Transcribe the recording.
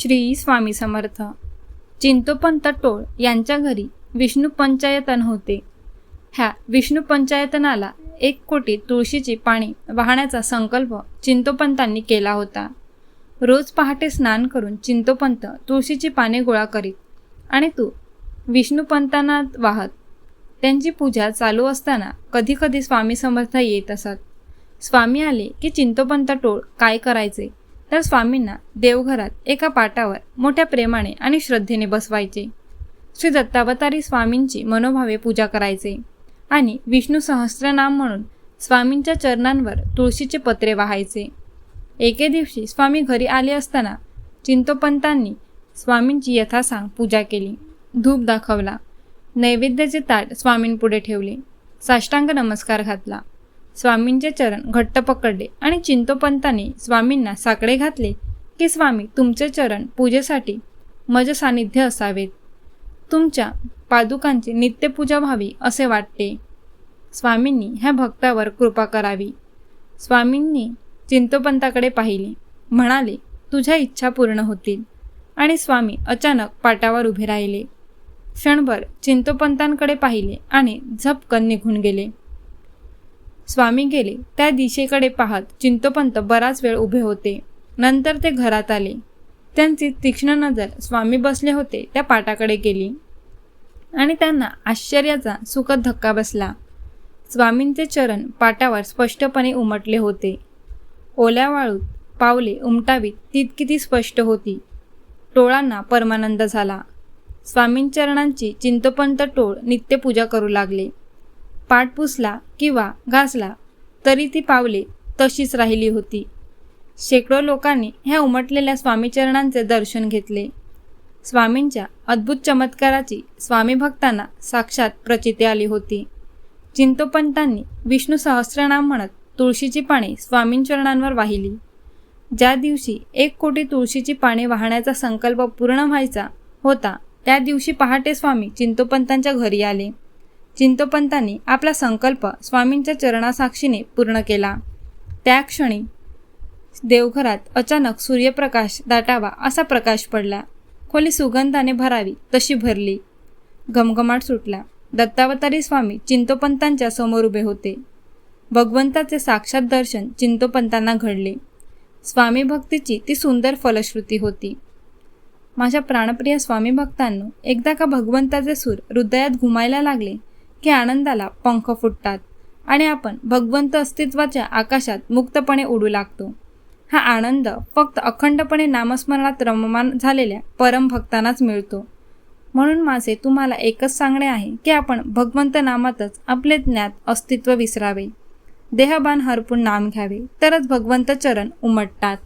श्री स्वामी समर्थ. चिंतोपंत टोळ यांच्या घरी विष्णू पंचायतन होते. ह्या विष्णू पंचायतनाला एक कोटी तुळशीची पाणी वाहण्याचा संकल्प चिंतोपंतांनी केला होता. रोज पहाटे स्नान करून चिंतोपंत तुळशीची पाने गोळा करीत आणि तू विष्णुपंतांना वाहत. त्यांची पूजा चालू असताना कधीकधी स्वामी समर्थ येत असत. स्वामी आले की चिंतोपंत टोळ काय करायचे? तर स्वामींना देवघरात एका पाटावर मोठ्या प्रेमाने आणि श्रद्धेने बसवायचे. श्री दत्तावतारी स्वामींची मनोभावे पूजा करायचे आणि विष्णू सहस्रनाम म्हणून स्वामींच्या चरणांवर तुळशीचे पत्रे वाहायचे. एके दिवशी स्वामी घरी आले असताना चिंतोपंतांनी स्वामींची यथासांग पूजा केली. धूप दाखवला. नैवेद्याचे ताट स्वामींपुढे ठेवले. साष्टांग नमस्कार घातला. स्वामींचे चरण घट्ट पकडले आणि चिंतोपंतांनी स्वामींना साकडे घातले की स्वामी तुमचे चरण पूजेसाठी मज सानिध्य असावेत. तुमच्या पादुकांची नित्यपूजा व्हावी असे वाटते. स्वामींनी ह्या भक्तावर कृपा करावी. स्वामींनी चिंतोपंताकडे पाहिले. म्हणाले तुझ्या इच्छा पूर्ण होतील. आणि स्वामी अचानक पाटावर उभे राहिले. क्षणभर चिंतोपंतांकडे पाहिले आणि झपकन निघून गेले. स्वामी गेले. त्या दिशेकडे पाहत चिंतोपंत बराच वेळ उभे होते. नंतर ते घरात आले. त्यांची तीक्ष्ण नजर स्वामी बसले होते. त्या पाटाकडे गेली. आणि त्यांना आश्चर्याचा सुखद धक्का बसला. स्वामींचे चरण पाटावर स्पष्टपणे उमटले होते. ओल्या वाळूत पावले उमटावीत तितकी ती स्पष्ट होती. टोळांना परमानंद झाला. स्वामींचरणांची चिंतोपंत टोळ नित्यपूजा करू लागले. पाठ पुसला किंवा घासला तरी ती पावले तशीच राहिली होती. शेकडो लोकांनी ह्या उमटलेल्या स्वामीचरणांचे दर्शन घेतले. स्वामींच्या अद्भुत चमत्काराची स्वामी भक्तांना साक्षात प्रचिती आली होती. चिंतोपंतांनी विष्णू सहस्रनाम म्हणत तुळशीची पाने स्वामींचरणांवर वाहिली. ज्या दिवशी एक कोटी तुळशीची पाने वाहण्याचा संकल्प पूर्ण व्हायचा होता त्या दिवशी पहाटे स्वामी चिंतोपंतांच्या घरी आले. चिंतोपंतांनी आपला संकल्प स्वामींच्या चरणासाक्षीने पूर्ण केला. त्या क्षणी देवघरात अचानक सूर्यप्रकाश दाटावा असा प्रकाश पडला. खोली सुगंधाने भरावी तशी भरली. घमघमाट सुटला. दत्तावतारी स्वामी चिंतोपंतांच्या समोर उभे होते. भगवंताचे साक्षात दर्शन चिंतोपंतांना घडले. स्वामी भक्तीची ती सुंदर फलश्रुती होती. माझ्या प्राणप्रिय स्वामी भक्तांनो एकदा का भगवंताचे सूर हृदयात घुमायला लागले की आनंदाला पंख फुटतात आणि आपण भगवंत अस्तित्वाच्या आकाशात मुक्तपणे उडू लागतो. हा आनंद फक्त अखंडपणे नामस्मरणात रममान झालेल्या परमभक्तांनाच मिळतो. म्हणून माझे तुम्हाला एकच सांगणे आहे की आपण भगवंत नामातच आपले ज्ञात अस्तित्व विसरावे. देहबान हरपून नाम घ्यावे तरच भगवंत चरण उमटतात.